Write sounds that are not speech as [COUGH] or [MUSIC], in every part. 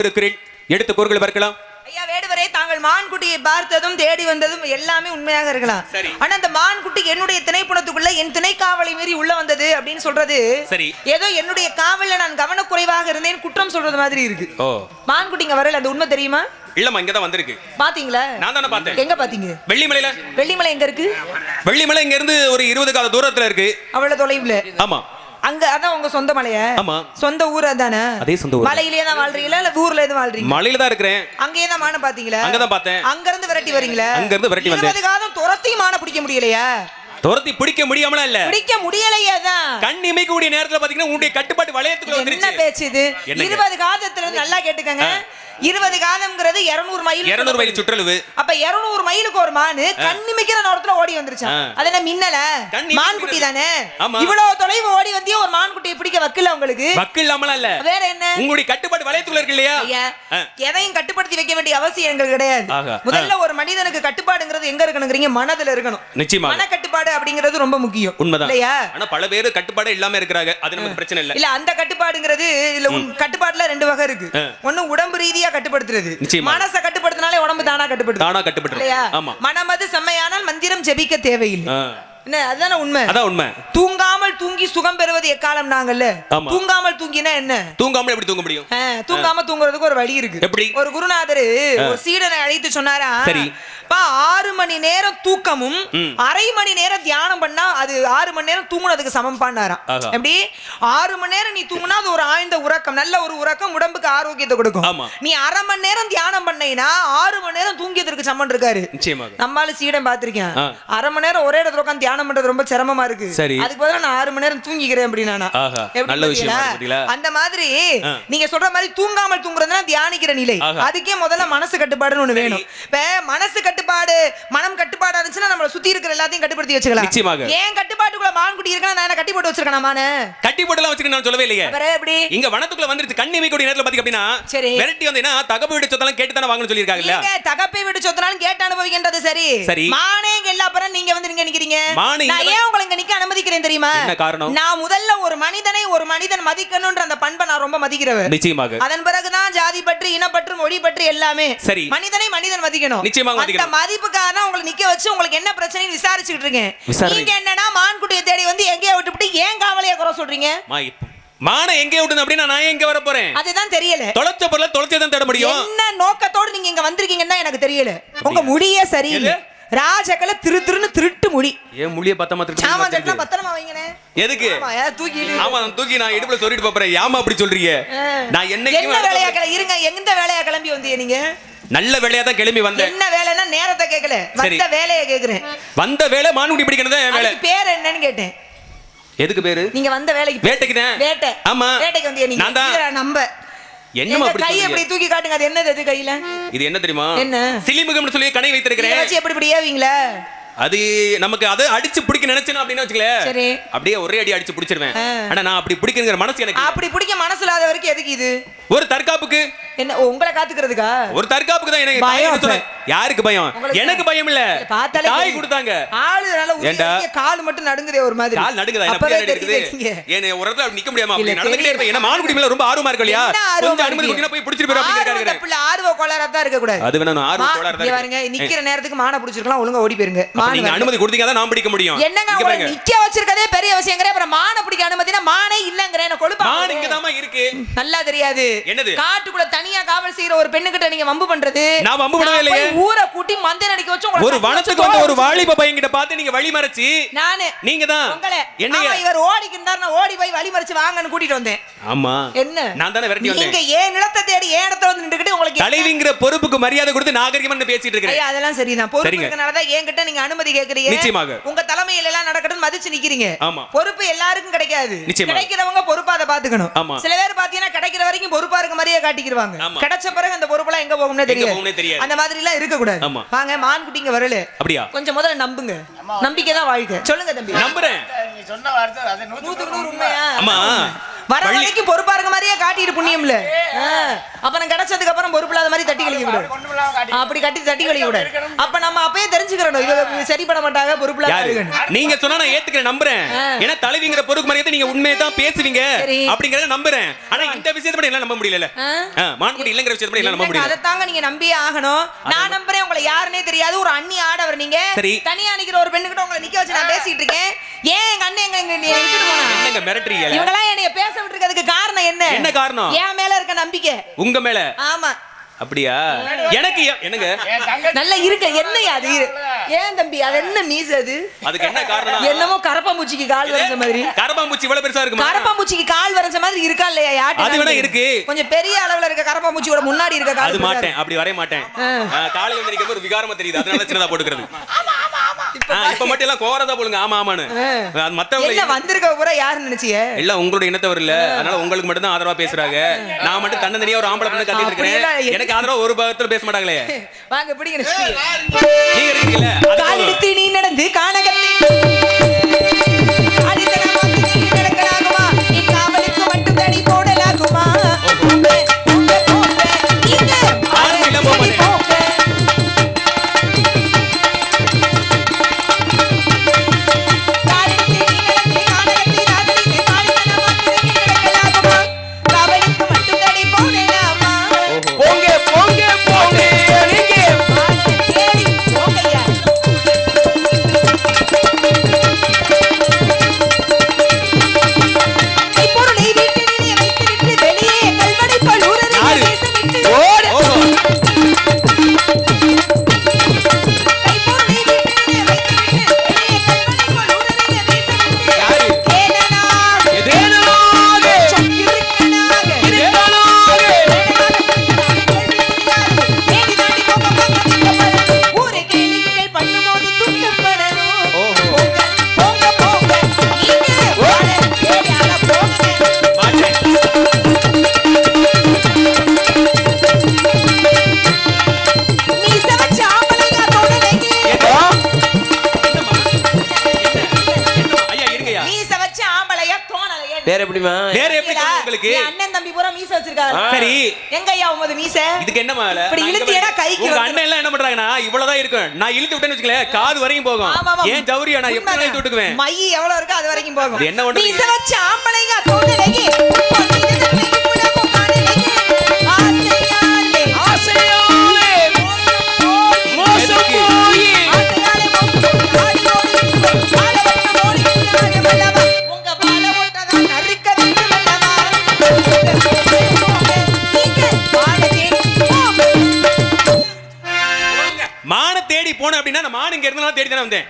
இருக்கிறேன் எடுத்த பார்க்கலாம். ஐயா வேடுவரே தாங்கள் மான்குட்டியை பார்த்ததும் தேடி வந்ததும் எல்லாமே உண்மையாக இருக்கலாம். சரி. ஆனா அந்த மான்குட்டி என்னுடைய திணைப்புணத்துக்குள்ள என் திணைக்காவலை மீறி உள்ள வந்தது அப்படின்னு சொல்றது சரி. ஏதோ என்னுடைய காவல்ல நான் கவனக்குறைவாக இருந்தேன் குற்றம் சொல்றது மாதிரி இருக்கு. ஓ. மான்குட்டிங்க வரல அந்த உண்மை தெரியுமா? இல்லம்மா இங்கதான் வந்திருக்கு. பாத்தீங்களா? நான் தானே பார்த்தேன். எங்க பாத்தீங்க? வெள்ளிமலையில. வெள்ளிமலை எங்க இருக்கு? வெள்ளிமலை இங்க இருந்து ஒரு இருபது கால தூரத்துல இருக்கு. அவ்வளவு தொலைவுல. ஆமா. அங்க அதான் உங்க சொந்த மலையா. ஆமா. சொந்த ஊர் அதானே? அதே சொந்த ஊர். மலையிலேயே தான் வாழ்றீங்களா? இல்ல ஊர்ல எதுவும் வாழ்றீங்க மலையில தான் இருக்கிறேன். அங்கேயே தான் மான பாத்தீங்களா? அங்கதான் பார்த்தேன். அங்க இருந்து விரட்டி வரீங்களா? அங்க இருந்து விரட்டி வந்தேன். இருபது துரத்தையும் மான பிடிக்க முடியலையா? துரத்தி பிடிக்க முடியாமலாம் இல்ல. பிடிக்க முடியலையே தான் கண் இமைக்கக்கூடிய நேரத்துல பாத்தீங்கன்னா உங்களுடைய கட்டுப்பாட்டு வளையத்துக்குள்ள என்ன வந்துருச்சு. பேச்சு இது? இருபது காதத்துல நல்லா கேட்டுக்கங்க. இருபது காதம்ங்கிறது இருநூறு மைல் இருநூறு மைல் சுற்றளவு. அப்ப இருநூறு மைலுக்கு ஒரு மானு கண்ணிமிக்கிற நேரத்துல ஓடி வந்துருச்சான் ஆ. அது என்ன மின்னல? இமைக்கிறது. மான்குட்டி தானே. இவ்வளவு தொலைவு ஓடி வந்தியே ஒரு மான்குட்டியை பிடிக்க வக்கல உங்களுக்கு? வக்கு இல்லாமலாம் இல்ல. வேற என்ன? உங்களுடைய கட்டுப்பாட்டு வளையத்துக்குள்ள இருக்கு இல்லையா. எதையும் கட்டுப்படுத்தி வைக்க வேண்டிய அவசியம் எங்களுக்கு கிடையாது. முதல்ல ஒரு மனிதனுக்கு கட்டுப்பாடுங்கிறது எங்க இருக்கணுங்கிறீங்க? மனதுல இருக்கணும். நிச்சயமா மன கட்டுப்பாடு அப்படிங்கிறது ரொம்ப முக்கியம். உண்மைதான். இல்லையா? ஆனா பல பேர் கட்டுப்பாடு இல்லாம இருக்கிறாங்க. அது நமக்கு பிரச்சனை இல்ல. இல்ல அந்த கட்டுப்பாடுங்கிறது இல்ல உன் கட்டுப்பாட்டுல ரெண்டு வகை இருக்கு. ஒண்ணு உடம்பு ரீதியா கட்டுப்படுத்துறது. மனச கட்டுப்படுத்தினாலே உடம்பு தானா கட்டுப்படுத்தும். தானா ஆமா. மனமது செம்மையானால் மந்திரம் ஜெபிக்க தேவையில்லை. என்ன அதுதானே உண்மை? அதான் உண்மை. தூங்காமல் தூங்கி சுகம் பெறுவது எக்காலம் நாங்கல்ல. தூங்காமல் தூங்கினா என்ன? தூங்காமல எப்படி தூங்க முடியும்? தூங்காம தூங்குறதுக்கு ஒரு வழி இருக்கு. எப்படி? ஒரு குருநாதர் ஒரு சீடனை அழைத்து சொன்னாரா? சரி. பா ஆறு மணி நேரம் தூக்கமும். அரை மணி நேரம் தியானம் பண்ணா அது ஆறு மணி நேரம் தூங்குனதுக்கு சமம் பண்ணாராம். எப்படி ஆறு மணி நேரம் நீ தூங்குனா அது ஒரு ஆழ்ந்த உறக்கம் நல்ல ஒரு உறக்கம் உடம்புக்கு ஆரோக்கியத்தை கொடுக்கும். நீ அரை மணி நேரம் தியானம் பண்ணீனா ஆறு மணி நேரம் தூங்கியதற்கு சமன் இருக்காரு நம்மளால சீடன் பாத்திருக்கேன். அரை மணி நேரம் ஒரே இடத்துல உட்காந்து தியானம் பண்றது ரொம்ப சிரமமா இருக்கு. அதுக்கு பதிலா நான் ஆறு மணி நேரம் தூங்கிக்கிறேன் அப்படின்னா? அந்த மாதிரி. நீங்க சொல்ற மாதிரி தூங்காமல் தூங்குறதுனா தியானிக்கிற நிலை. அதுக்கே முதல்ல மனசு கட்டுப்பாடுன்னு ஒண்ணு. வேணும் இப்ப மனசு கட்டுப்பாடு மனம் கட்டுப்பாடா இருந்துச்சுன்னா நம்மள சுத்தி இருக்கிற எல்லாத்தையும் கட்டுப்படுத்தி வச்சுக்கலாம். நிச்சயமாக. ஏன் கட்டுப்பாட்டுக்குள்ள மான்குட்டி இருக்கா நான் என்ன கட்டி போட்டு வச்சிருக்கேன் மானு? கட்டி போட்டுலாம் வச்சுக்க நான் சொல்லவே இல்லையே. அப்புறம் எப்படி? இங்க வனத்துக்குள்ள வந்துருச்சு. கண் இமைக்கூடிய நேரத்துல பாத்தீங்க அப்படின்னா சரி. விரட்டி வந்தீங்கன்னா தகப்பு வீடு சொத்தெல்லாம் கேட்டு தானே வாங்கணும்னு சொல்லியிருக்காங்க இல்லையா? நீங்க தகப்பை விட்டு சொத்துனாலும் கேட்டு அனுபவிக்கின்றது சரி. சரி. மானே இங்க எல்லா அப்புறம் நீங்க வந்து நீங்க நிக்கிறீங்க? மானு நான் தான்- ஏன் உங்களை இங்க நிக்க அனுமதிக்கிறேன் தெரியுமா? என்ன காரணம்? நான் முதல்ல ஒரு மனிதனை ஒரு மனிதன் மதிக்கணும்ன்ற அந்த பண்பை நான் ரொம்ப மதிக்கிறவன். நிச்சயமாக. அதன் பிறகுதான் ஜாதி பற்று இனப்பற்று மொழி பற்று எல்லாமே. சரி. மனிதனை மனிதன் மதிக்கணும். நிச்சயமாக அந்த. மதிப்புக்காக தான் உங்களை நிக்க வச்சு உங்களுக்கு என்ன பிரச்சனைன்னு விசாரிச்சுக்கிட்டு இருக்கேன். நீங்க என்னன்னா மான்குட்டியை தேடி வந்து எங்கேயோ விட்டுவிட்டு ஏன் காவலைய குறை சொல்றீங்க? மான எங்கே விட்டுது அப்படின்னா நான் எங்க வர போறேன்? அதுதான் தெரியல. தொலைச்ச பொருளை தொலைச்சே தான் தேட முடியும். என்ன நோக்கத்தோடு நீங்க இங்க வந்திருக்கீங்கன்னு தான் எனக்கு தெரியல. உங்க முடியே சரியில்லை? ராஜகல திரு திருன்னு திருட்டு முடி. ஏன் முழிய பத்த சாமா மாத்திரம் சட்டா பத்திரமா வைங்கனே எதுக்கு? தூக்கிட்டு. ஆமா நான் தூக்கி நான் இடுப்புல சொல்லிட்டு போறேன். ஏமா அப்படி சொல்றீங்க? நான் என்ன என்னைக்கு வேலையா கிளம்பி இருங்க எந்த வேலையா கிளம்பி வந்தீங்க நீங்க? நல்ல வேலையா தான் கிளம்பி வந்தேன். என்ன வேலைன்னா நேரத்தை கேட்கல. வந்த வேலையை கேக்குறேன். வந்த வேலை மான்குடி பிடிக்கிறது வேலை. பேர் என்னன்னு கேட்டேன். எதுக்கு பேரு? நீங்க வந்த வேலைக்கு வேட்டைக்கு தான் வேட்டை. ஆமா. வேட்டைக்கு வந்தீங்க நீங்க. நான் நம்ப? என்னமா அப்படி கை தூக்கி காட்டுங்க. அது என்னது அது கையில? இது என்ன தெரியுமா? என்ன? சிலிமுகம்னு சொல்லி கணை வைத்திருக்கிறேன். வச்சு எப்படி இப்படி ஏவீங்களா அது நமக்கு அதை அடிச்சு பிடிக்க நினைச்சேன் அப்படின்னு வச்சுக்கல சரி. அப்படியே ஒரே அடி அடிச்சு பிடிச்சிருவேன். ஆனா நான் அப்படி பிடிக்கிற மனசு எனக்கு. அப்படி பிடிக்க மனசு இல்லாத வரைக்கும் எதுக்கு இது? ஒரு தற்காப்புக்கு என்ன உங்களை காத்துக்கிறதுக்கா? ஒரு தற்காப்புக்கு தான் எனக்கு என்ன யாருக்கு பயம்? எனக்கு பயம் இல்ல. பார்த்தாலே தாய். கொடுத்தாங்க. ஆளு நல்லா கால் மட்டும் நடுங்குதே ஒரு மாதிரி. கால் நடுக்குதா என்ன அப்பவே தெரியுது. என்ன ஒரு இடத்துல அப்படி நிக்க முடியாம அப்படி நடந்துட்டே. இருப்பேன். ஏன்னா மான்குடி மேல ரொம்ப ஆர்வமா இருக்கு இல்லையா? என்ன கொஞ்சம் அனுமதி? கொடுத்தீங்கன்னா போய் பிடிச்சிட்டு போயிரு ஆர்வம் அப்படின்னு தப்பு இல்ல, ஆர்வ கோளாறா தான் இருக்க கூடாது அது வேணா நான் ஆர்வ கோளாறு தான் இங்க. பாருங்க நிக்கிற நேரத்துக்கு மான பிடிச்சிருக்கலாம் ஒழுங்கா ஓடி போயிருங்க. மான் நீங்க. அனுமதி கொடுத்தீங்க தான் நான் பிடிக்க முடியும். என்னங்க இங்க உங்களை நிக்க வச்சிருக்கதே பெரிய விஷயங்கிற அப்புறம் மான பிடிக்க அனுமதினா மானே இல்லங்கற என்ன கொழுப்பா மான் இங்கதாம்மா இருக்கு. நல்லா தெரியாது. என்னது? காட்டுக்குள்ள தனியா காவல் செய்யற ஒரு பெண்ணுகிட்ட நீங்க வம்பு பண்றது நான் வம்பு பண்ணவே இல்லையே. ஊரை கூட்டி மந்தை நடிக்க வச்சு ஒரு வனத்துக்கு வந்து ஒரு வாலிப பையன் கிட்ட பார்த்து நீங்க வழி மறைச்சு நானு நீங்க தான் ஆமா, இவர் ஓடிக்கிட்டார் நான் ஓடி போய் வழி மறிச்சு வாங்கன்னு கூட்டிட்டு வந்தேன் ஆமா என்ன நான் தானே விரட்டி நீங்க வந்தேன் ஏன் நிலத்தை தேடி ஏன் இடத்துல வந்து நின்றுக்கிட்டு உங்களுக்கு என்ன? தலைவிங்கிற பொறுப்புக்கு மரியாதை கொடுத்து நாகரிகமா நான் பேசிட்டு இருக்கிறேன் ஐயா அதெல்லாம் சரிதான் பொறுப்பு சரிங்க. இருக்கனாலதான் என்கிட்ட நீங்க அனுமதி கேக்குறீங்க நிச்சயமாக. உங்க தலைமையில எல்லாம் நடக்கட்டும் மதிச்சு நிக்கிறீங்க ஆமா. பொறுப்பு எல்லாருக்கும் கிடைக்காது. கிடைக்கிறவங்க பொறுப்பா அதை பாத்துக்கணும். சில பேர் பாத்தீங்கன்னா கிடைக்கிற வரைக்கும் பொறுப்பா இருக்க மாதிரியே காட்டிக்கிருவாங்க ஆமா. கிடைச்ச பிறகு அந்த பொறுப்பெல்லாம் எங்க போகும்னே தெரியாது. தெரியாது. அந்த மாதிரி எல்லாம் இருக்க கூடாது ஆமா. வாங்க மான் குட்டிங்க வரல. அப்படியா? கொஞ்சம் முதல்ல நம்புங்க. நம்பிக்கை தான் வாழ்க்கை. சொல்லுங்க தம்பி. நம்புறேன். நீ சொன்ன வார்த்தை அது நூத்துக்கு நூறு உண்மையா? அம்மா வர வரைக்கும் பொறுப்பா இருக்க மாதிரியே காட்டிட்டு புண்ணியம்ல. அப்புறம் கிடைச்சதுக்கு அப்புறம் பொறுப்பில்லாத மாதிரி தட்டி கழிக்க கூடாது அப்படி கட்டி தட்டி கழிக்க கூடாது அப்ப நம்ம அப்பயே தெரிஞ்சுக்கிறோம் சரி பண்ண மாட்டாங்க பொறுப்பில்லாத இருக்குன்னு. நீங்க சொன்னா நான் ஏத்துக்கிறேன் நம்புறேன். ஏன்னா தலைவிங்கிற பொறுப்பு மரியாதை நீங்க உண்மையை தான் பேசுவீங்க. அப்படிங்கறத நம்புறேன். ஆனா இந்த விஷயத்தை பத்தி எல்லாம் நம்ப முடியல? மான்குடி இல்லங்கிற விஷயத்தை பத்தி எல்லாம் நம்ப முடியல. அதைத்தாங்க நீங்க நம்பியே ஆகணும். நான் நம்புறேன் உங்களை யாருன்னே தெரியாது. ஒரு அண்ணி ஆடவர் நீங்க. சரி. தனியா நிக்கிற ஒரு பெண்ணுகிட்ட உங்களை நிக்க வச்சு நான் பேசிட்டு இருக்கேன். ஏன் எங்க அண்ணன் எங்க எங்க என்னைய விட்டுட்டு போனா என்னங்க மிரட்டுறீங்க? இவங்கெல்லாம் என்னைய பேச விட்டுருக்கிறதுக்கு காரணம் என்ன? என்ன காரணம்? என் மேல இருக்க நம்பிக்கை. உங்க மேல? ஆமா. அப்படியா? எனக்கு என்னங்க? நல்லா இருக்க. என்னையா அது? இரு. ஏன் தம்பி? அது என்ன மீஸ் அது? அதுக்கு என்ன காரணம்? என்னமோ கரப்பாம்பூச்சிக்கு கால் வரைஞ்ச மாதிரி. கரப்பாம்பூச்சி இவ்வளவு பெருசா இருக்குமா? கரப்பாம்பூச்சிக்கு கால் வரைஞ்ச மாதிரி இருக்கா இல்லையா? யாட்டு அது வேணா இருக்கு. கொஞ்சம் பெரிய அளவுல இருக்க கரப்பாம்பூச்சியோட முன்னாடி இருக்க கால் அது மாட்டேன். அப்படி வரைய மாட்டேன். ஆ. ஆ, காலையில வந்து ஒரு விகாரமா தெரியுது. அதனால சின்னதா போட்டுக்கிறது. இப்ப மட்டும் எல்லாம் கோரதா போடுங்க ஆமா ஆமான்னு. மத்தவங்க வந்திருக்க பூரா யாருன்னு நினைச்சிய? எல்லாம் உங்களுடைய இனத்தவர் இல்ல அதனால உங்களுக்கு மட்டும் தான் ஆதரவா பேசுறாங்க. நான் மட்டும் தன்னந்தனியா ஒரு ஆம்பளை பண்ணி கத்திட்டு இருக்கிறேன் எனக்கு ஆதரவா ஒரு பக்கத்துல பேச மாட்டாங்களே. [LAUGHS] வாங்க பிடிங்க. நீங்க இருக்கீங்கல்ல. அது கால். எடுத்து நீ நடந்து நீ நடக்கலாகுமா? நீ காவலுக்கு மட்டும் தடி போடலாகுமா? உமது மீச? இதுக்கு என்ன மேல இப்படி கைக்கு உங்க வந்துரும். அண்ணன் எல்லாம் என்ன பண்றாங்கன்னா இவ்வளவுதான் இருக்கும் நான் இழுத்து விட்டேன்னு வச்சுக்கலேன் காது வரைக்கும் போகும். ஏன் ஜவுரியா நான் எப்படி உண்மைதான். இழுத்து விட்டுக்குவேன் மை எவ்வளவு இருக்கோ அது வரைக்கும் போகும். என்ன பண்றீங்க? மீச வச்ச ஆம்பளைங்க தோணலைங்க. பொன்னிது தன்மை தேடி அப்படின்னா நான் மான் இங்க இருந்தாலும் தேடி தானே வந்தேன்.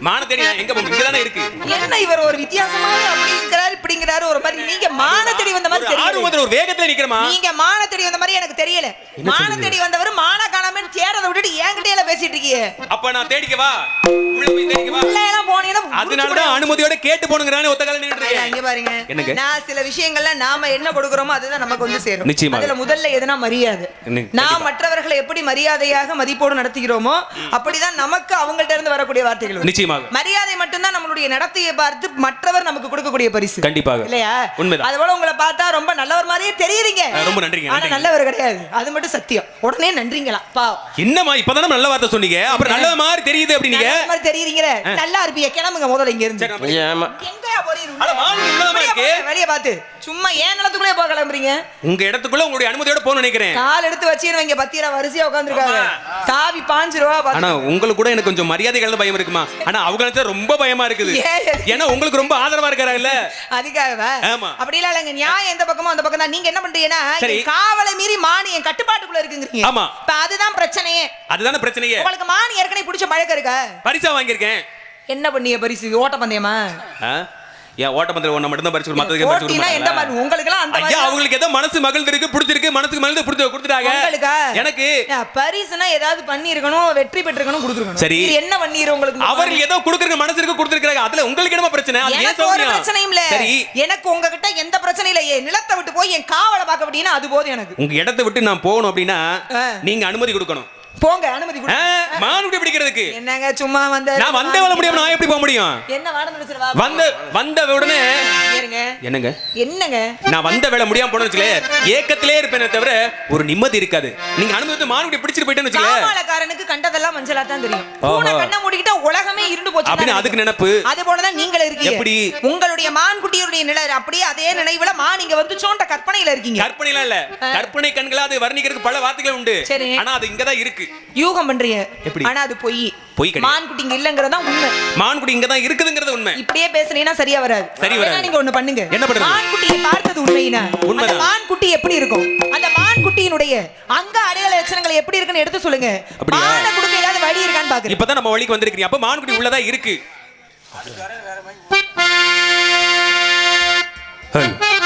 மான தேடி எங்க போங்க தானே இருக்கு. என்ன இவர் ஒரு வித்தியாசமான அப்படிங்கிறாரு இப்படிங்கிறாரு ஒரு மாதிரி நீங்க மானத்தடி வந்த மாதிரி ஒரு தெரியல ஆர்வத்துல ஒரு வேகத்துல நிக்கிறமா நீங்க மானத்தடி வந்த மாதிரி எனக்கு தெரியல. மானத்தடி வந்தவர் மான காணாம தேரத விட்டுட்டு என்கிட்ட எல்லாம் பேசிட்டு இருக்கீங்க அப்ப நான் தேடிக்கவா உள்ள போய் தேடிக்கவா உள்ள எல்லாம் போனீங்கன்னா அதனாலதான் அனுமதியோட கேட்டு போனுங்கிறானே ஒத்த கால நின்னுட்டு ஐயா, இருக்கேன் இங்க பாருங்க. என்னங்க? நான் சில விஷயங்கள்ல நாம என்ன கொடுக்கறோமோ அதுதான் நமக்கு வந்து சேரும். நிச்சயமாக. அதுல முதல்ல எதுனா மரியாதை. என்ன- நான் கண்டிப்பா. மற்றவர்களை எப்படி மரியாதையாக மதிப்போடு நடத்துகிறோமோ அப்படிதான் நமக்கு அவங்கள்ட்ட இருந்து வரக்கூடிய வார்த்தைகள். நிச்சயமாக. மரியாதை மட்டும்தான் நம்மளுடைய நடத்தையை பார்த்து மற்றவர் நமக்கு கொடுக்கக்கூடிய பரிசு. கண்டிப்பாக. இல்லையா? உண்மைதான். அது போல உங்களை பார்த்தா ரொம்ப நல்லவர் மாதிரியே தெரியுறீங்க அஹ், ரொம்ப நன்றிங்க, ஆனா. நல்லவர் கிடையாது. அது மட்டும் சத்தியம். உடனே நன்றிங்களா? பா என்னம்மா இப்பதானே நல்ல வார்த்தை சொன்னீங்க? அப்புறம் நல்ல மாதிரி தெரியுது அப்படின்னீங்க. நல்லவர் மாதிரி தெரியுறீங்களே? நல்லா இருப்பீங்க. கிளம்புங்க முதல்ல இங்க இருந்து ஏமா போறீங்க? உள்ளதாம்மா வெளிய பாத்து சும்மா ஏன் நிலத்துக்குள்ளே போக கிளம்புறீங்க? உங்க இடத்துக்குள்ள உங்களுடைய அனுமதியோட போகணும்னு நினைக்கிறேன். கால் எடுத்து வச்சிருவீங்க பத்திரா வரிசையா உட்காந்துருக்காங்க தாவி பாஞ்சிருவா ஆனா உங்களுக்கு கூட எனக்கு கொஞ்சம் மரியாதை கலந்த பயம் இருக்குமா? ஆனா அவங்க ரொம்ப பயமா இருக்குது. ஏன்? ஏன்னா உங்களுக்கு ரொம்ப ஆதரவா இருக்காருல்ல அதுக்காகவா? ஆமா. அப்படிலாம் இல்லைங்க. நியாயம் எந்த பக்கமோ அந்த பக்கம் தான் நீங்க என்ன பண்றீங்கன்னா காவலை மீறி மானி என் கட்டுப்பாட்டுக்குள்ள இருக்குங்கிறீங்க. ஆமா. இப்ப அதுதான் பிரச்சனையே. அதுதானே பிரச்சனையே. உங்களுக்கு மானி ஏற்கனவே பிடிச்ச பழக்கம் இருக்கா? பரிசா வாங்கியிருக்கேன். என்ன பண்ணீங்க பரிசு? ஓட்ட பந்தயமா? ஏன் ஓட்டப்பந்தல் ஒண்ணு மட்டும் தான் பரிசு மத்ததுக்கு பரிசு போட்டினா எந்த மாதிரி? உங்களுக்கு எல்லாம் அந்த ஐயா அவங்களுக்கு ஏதோ மனசு மகிழ்ந்திருக்கு பிடிச்சிருக்கு மனசுக்கு மகிழ்ந்து பிடிச்சு கொடுத்துட்டாங்க. உங்களுக்கா? எனக்கு ஏன், பரிசுனா ஏதாவது பண்ணி இருக்கணும் வெற்றி பெற்றிருக்கணும் கொடுத்துருக்கணும். சரி. என்ன பண்ணீரு உங்களுக்கு அவர்கள் ஏதோ கொடுக்கற மனசு இருக்கு கொடுத்துருக்காங்க அதுல உங்களுக்கு என்ன பிரச்சனை? அது ஏன் ஒரு பிரச்சனையும் இல்ல. சரி. எனக்கு உங்ககிட்ட எந்த பிரச்சனையும் இல்ல. என் நிலத்தை விட்டு போய் என் காவலை பார்க்க விட்டீங்கன்னா அது போதும் எனக்கு. உங்க இடத்தை விட்டு நான் போகணும் அப்படின்னா. நீங்க அனுமதி கொடுக்கணும். போங்க அனுமதி ஆ, கொடு மானுக்குட்டி பிடிக்கிறதுக்கு. என்னங்க சும்மா வந்த நான் வந்த வேலை முடியாம நான் எப்படி போக முடியும்? என்ன வாட முடிச்சிரு வா வந்த வந்த உடனே என்னங்க? என்னங்க? நான் வந்த வேலை முடியாம போனேன்னு வச்சுக்கலே ஏக்கத்திலே இருப்பேனே தவிர ஒரு நிம்மதி இருக்காது. நீங்க அனுமதி மானுக்குட்டி பிடிச்சிட்டு போயிட்டேன்னு வச்சுக்கல. காமாலக்காரனுக்கு கண்டதெல்லாம் மஞ்சளா தான் தெரியும். பூனை கண்ணை மூடிக்கிட்டா உலகமே இருண்டு போச்சு அப்படின்னு அதுக்கு நினைப்பு. அது போலதான் நீங்கள் இருக்கீங்க. எப்படி? உங்களுடைய மான்குட்டியுடைய நிலை அப்படியே அதே நினைவுல மான் இங்க வந்து சோண்ட கற்பனையில இருக்கீங்க. கற்பனைலாம் இல்ல. கற்பனை கண்களா அது வர்ணிக்கிறதுக்கு பல வார்த்தைகள் உண்டு. சரி. ஆனா அது இங்கதான் இருக்கு. யூகம் பண்றீங்க எப்படி? ஆனா அது பொய் பொய் கிடையாது. மான்குட்டி இங்க இல்லங்கறதா உண்மை மான்குடி இங்கதான் இருக்குதுங்கிறது உண்மை இப்படியே பேசுனீங்கன்னா சரியா வராது சரி வராது. நீங்க ஒண்ணு பண்ணுங்க என்ன பண்றது? மான்குட்டியை பார்த்தது உண்மையினா அந்த உண்மைதான். மான்குட்டி எப்படி இருக்கும் அந்த மான்குட்டியினுடைய அங்க அடையாள லட்சணங்கள் எப்படி இருக்குன்னு எடுத்து சொல்லுங்க? மான கொடுக்க ஏதாவது வழி இருக்கான்னு பாக்குறேன் இப்பதான் நம்ம வழிக்கு வந்திருக்கீங்க அப்ப மான்குடி உள்ளதா இருக்கு காயாத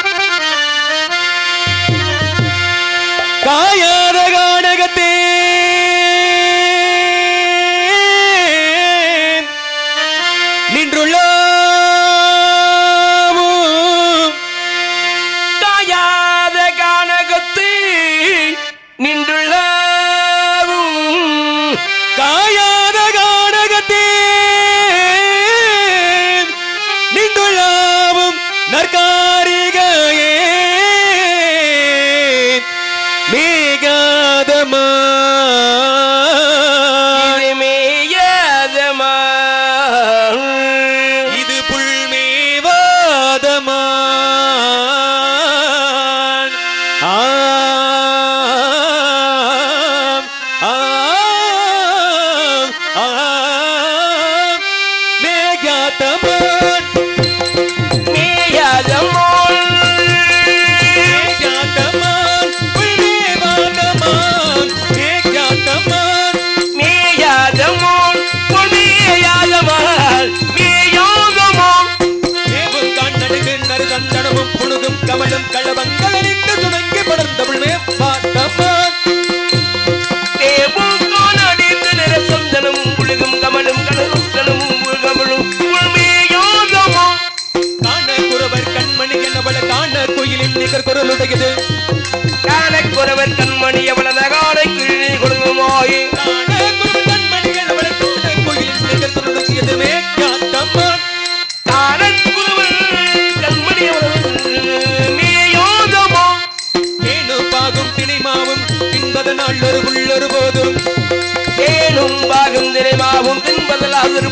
தின்பதலாதர்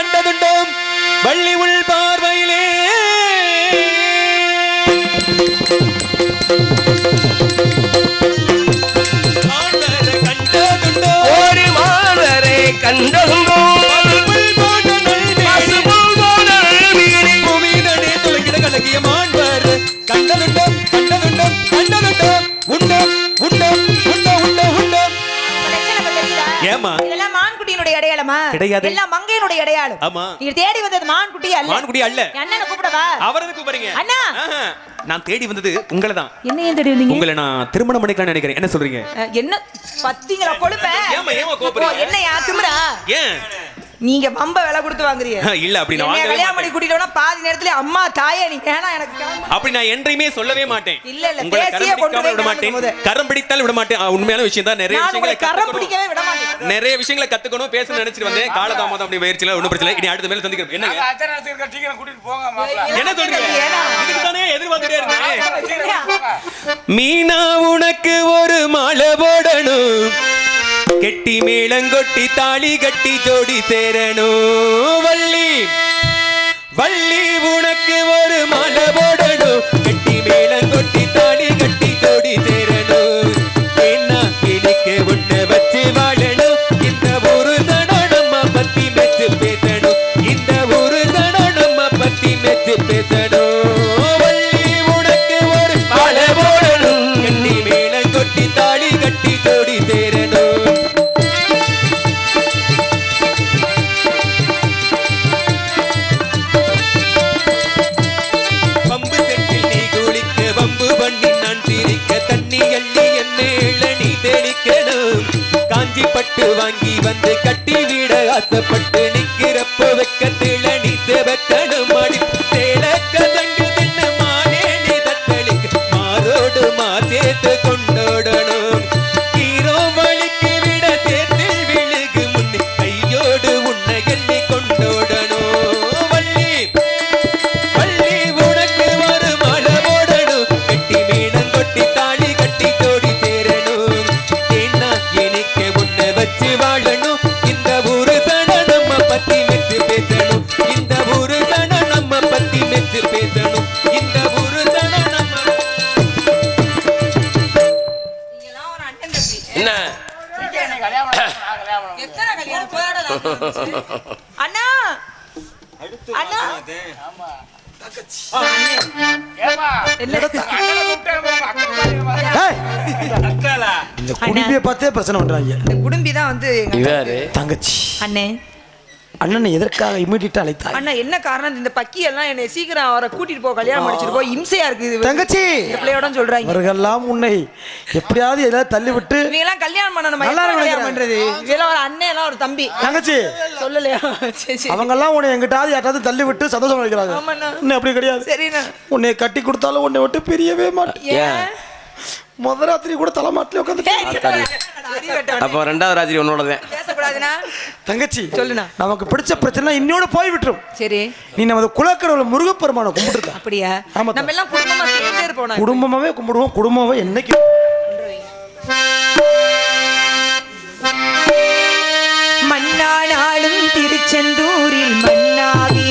கண்டதுண்டோம். வள்ளி உள் பார்வையிலே. கண்டதுண்டோ ஒரு மாதரை தெரியுதா? ஏம்மா? இதெல்லாம் மான்குட்டியினுடைய அடையாளமா? கிடையாது. எல்லாம் மங்கையினுடைய அடையாளம். ஆமா. நீங்க தேடி வந்தது மான்குட்டி அல்ல. மான்குடி அல்ல. என் அண்ணனை கூப்பிடவா அவரது கூப்பிடுறீங்க. அண்ணா. நான் தேடி வந்தது உங்களை தான் என்ன ஏன் தேடி வந்தீங்க? உங்களை நான் திருமணம் பண்ணிக்கலாம்னு நினைக்கிறேன். என்ன சொல்றீங்க? என்ன? பத்திங்களா கொழுப்ப? ஏம்மா, ஏம்மா கோபப்படுறீங்க? என்ன யா திமிரா? ஏன்? நீங்க பம்ப விலை கொடுத்து வாங்குறீங்க. [LAUGHS] இல்ல அப்படி நான் கல்யாணம் பண்ணி மாட்டேன். கூட்டிட்டு போனா பாதி நேரத்துல அம்மா தாயே நீ வேணாம் எனக்கு. அப்படி நான் என்றையுமே சொல்லவே மாட்டேன். இல்ல, இல்ல, தேசிய கரம் கொண்டு விட மாட்டேன். கரம் பிடித்தால் விட மாட்டேன். உண்மையான விஷயம் தான். நிறைய விஷயங்களை கரம் கத்துக்கணும். பிடிக்கவே விட மாட்டேன். நிறைய விஷயங்களை கத்துக்கணும் பேச நினைச்சிட்டு வந்தேன். காலதாமதம் அப்படி பயிற்சியில ஒண்ணும் பிரச்சனை இல்லை. இனி அடுத்த மேல சந்திக்கிறோம் சீக்கிரம் கூட்டிட்டு போங்க என்ன சொல்றீங்க? இதுக்கு தானே எதிர்பார்த்துட்டே மீனா உனக்கு ஒரு மாலை போடணும். கெட்டி மேளங்கொட்டி தாலி கட்டி ஜோடி சேரணும். வள்ளி வள்ளி உனக்கு ஒரு மாலை போடணும். கெட்டி மேளங்கொட்டி ஆசைப்பட்டு பிரச்சனை பண்றாங்க குடும்பி தான் வந்து எங்க இவரு. தங்கச்சி. அண்ணே. அண்ணனை எதற்காக இமிடிட்டு அழைத்தா அண்ணா என்ன காரணம்? இந்த பக்கி எல்லாம் என்னை சீக்கிரம் அவரை கூட்டிட்டு போ கல்யாணம் முடிச்சிட்டு போ. இம்சையா இருக்குது தங்கச்சி! இந்த பிள்ளையோட சொல்றாங்க. அவர்கள்லாம் உன்னை எப்படியாவது ஏதாவது தள்ளி விட்டு இவங்க எல்லாம் கல்யாணம் பண்ணணும்? நல்லா இருக்கு கல்யாணம் பண்றது? இதெல்லாம் ஒரு அண்ணன் எல்லாம் ஒரு தம்பி. தங்கச்சி! சொல்லலையா? அவங்க எல்லாம் உன்னை எங்கிட்டாவது யாராவது தள்ளி விட்டு சந்தோஷம் அளிக்கிறாங்க அப்படி கிடையாது. சரிண்ணா. உன்னை கட்டி கொடுத்தாலும் உன்னை விட்டு பிரியவே மாட்டேன். முத ராத்திரி கூட தலைமாட்டிலே உட்காந்து அப்போ ரெண்டாவது ராத்திரி உன்னோடதான் தங்கச்சி சொல்லுண்ணா. நமக்கு பிடிச்ச பிரச்சனை இன்னோட போய் விட்டுரும். சரி. நீ நமது குலக்கடவுள் முருகப்பெருமான கும்பிட்டு அப்படியா? ஆமா நம்ம எல்லாம் குடும்பமா சேர்ந்தே இருப்போம் குடும்பமாவே கும்பிடுவோம் குடும்பமாவே என்னைக்கு மன்னாடும் திருச்செந்தூரில் மன்னாவே.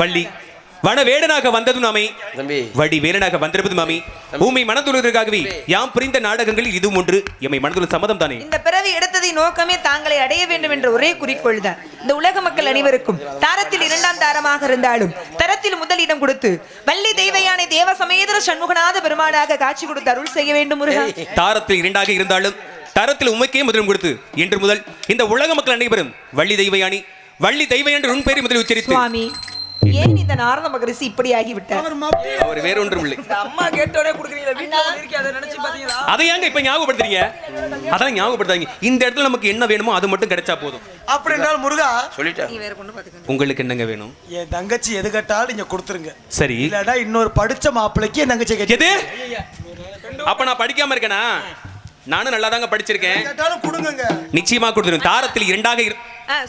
வள்ளி. வன வேடனாக வந்ததும் நாமே வடி வேலனாக வந்திருப்பது மாமி. உண்மை மனதுள்ளதற்காகவே யாம் புரிந்த நாடகங்களில் இதுவும் ஒன்று. எம்மை மனதுள்ள சம்மதம் தானே. இந்த பிறவி எடுத்ததை நோக்கமே தாங்களை அடைய வேண்டும் என்ற ஒரே குறிக்கோள் தான். இந்த உலக மக்கள் அனைவருக்கும் தாரத்தில் இரண்டாம் தாரமாக இருந்தாலும் தரத்தில் முதல் இடம் கொடுத்து வள்ளி தெய்வயானை தேவ சமேதர சண்முகநாத பெருமானாக காட்சி கொடுத்து அருள் செய்ய வேண்டும் முருகா. தாரத்தில் இரண்டாக இருந்தாலும் தரத்தில் உமைக்கே முதலும் கொடுத்து இன்று முதல் இந்த உலக மக்கள் அனைவரும் வள்ளி தெய்வயானி வள்ளி தெய்வ என்று உன் பெயரை முதலில் உச்சரித்து ஏன் இந்த. நாரத மகரிஷி இப்படி ஆகிவிட்டார் அவர் வேறொன்றும் இல்லை அம்மா கேட்டோடே குடுக்குறீங்க இருக்கே அதை நினைச்சு பாத்தீங்களா? அதை ஏங்க இப்ப ஞாபகப்படுத்துறீங்க? அதான் ஞாபகப்படுத்தாங்க இந்த இடத்துல நமக்கு என்ன வேணுமோ அது மட்டும் கிடைச்சா போதும். அப்படி என்றால் முருகா சொல்லிட்டேன். நீ வேற கொண்டு பாத்துக்க உங்களுக்கு என்னங்க வேணும்? என் தங்கச்சி எது கேட்டாலும் நீங்க கொடுத்துருங்க. சரி. இல்லடா இன்னொரு படிச்ச மாப்பிளைக்கு என் தங்கச்சி கேட்டு எது? அப்ப நான் படிக்காம இருக்கேனா? நானும் நல்லா தாங்க படிச்சிருக்கேன் கேட்டாலும் கொடுங்க நிச்சயமா கொடுத்துரும் தாரத்தில் இரண்டாக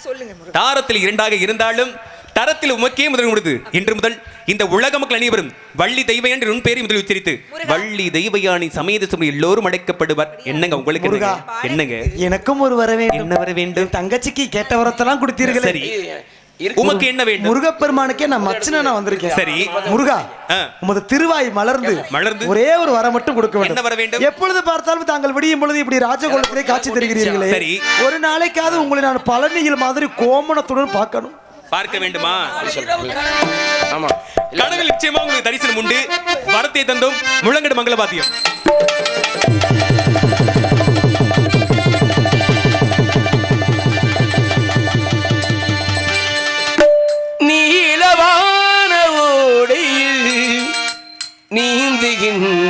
சொல்லுங்க தாரத்தில் இரண்டாக இருந்தாலும் தரத்தில் உமக்கே முதல் கொடுத்து. இன்று முதல் இந்த உலக மக்கள் அனைவரும் வள்ளி தெய்வ என்று உன் பேரை முதல் உச்சரித்து வள்ளி தெய்வயானி சமேத சுமை எல்லோரும் அடைக்கப்படுவார் என்னங்க உங்களுக்கு என்னங்க? எனக்கும் ஒரு வர வேண்டும். என்ன வர வேண்டும்? தங்கச்சிக்கு கேட்ட வரத்தெல்லாம் கொடுத்தீர்களே. சரி. உமக்கு என்ன வேண்டும்? முருகப்பெருமானுக்கே நான் மச்சனா நான் வந்திருக்கேன். சரி. முருகா. உமது திருவாய் மலர்ந்து மலர்ந்து? ஒரே ஒரு வரம் மட்டும் கொடுக்க வேண்டும். என்ன வர வேண்டும்? எப்பொழுது பார்த்தாலும் தாங்கள் விடியும் பொழுது இப்படி ராஜகோலத்திலே காட்சி தருகிறீர்களே. சரி. ஒரு நாளைக்காவது உங்களை நான் பழனியில் மாதிரி கோமணத்துடன் பார்க்கணும். பார்க்க வேண்டுமா? ஆமா. கடவுள் நிச்சயமா உங்களுக்கு தரிசனம் உண்டு. வரத்தை தந்தும். முழங்கடு மங்கள பாத்தியம் நீலவான ஓடையில் நீந்துகின்ற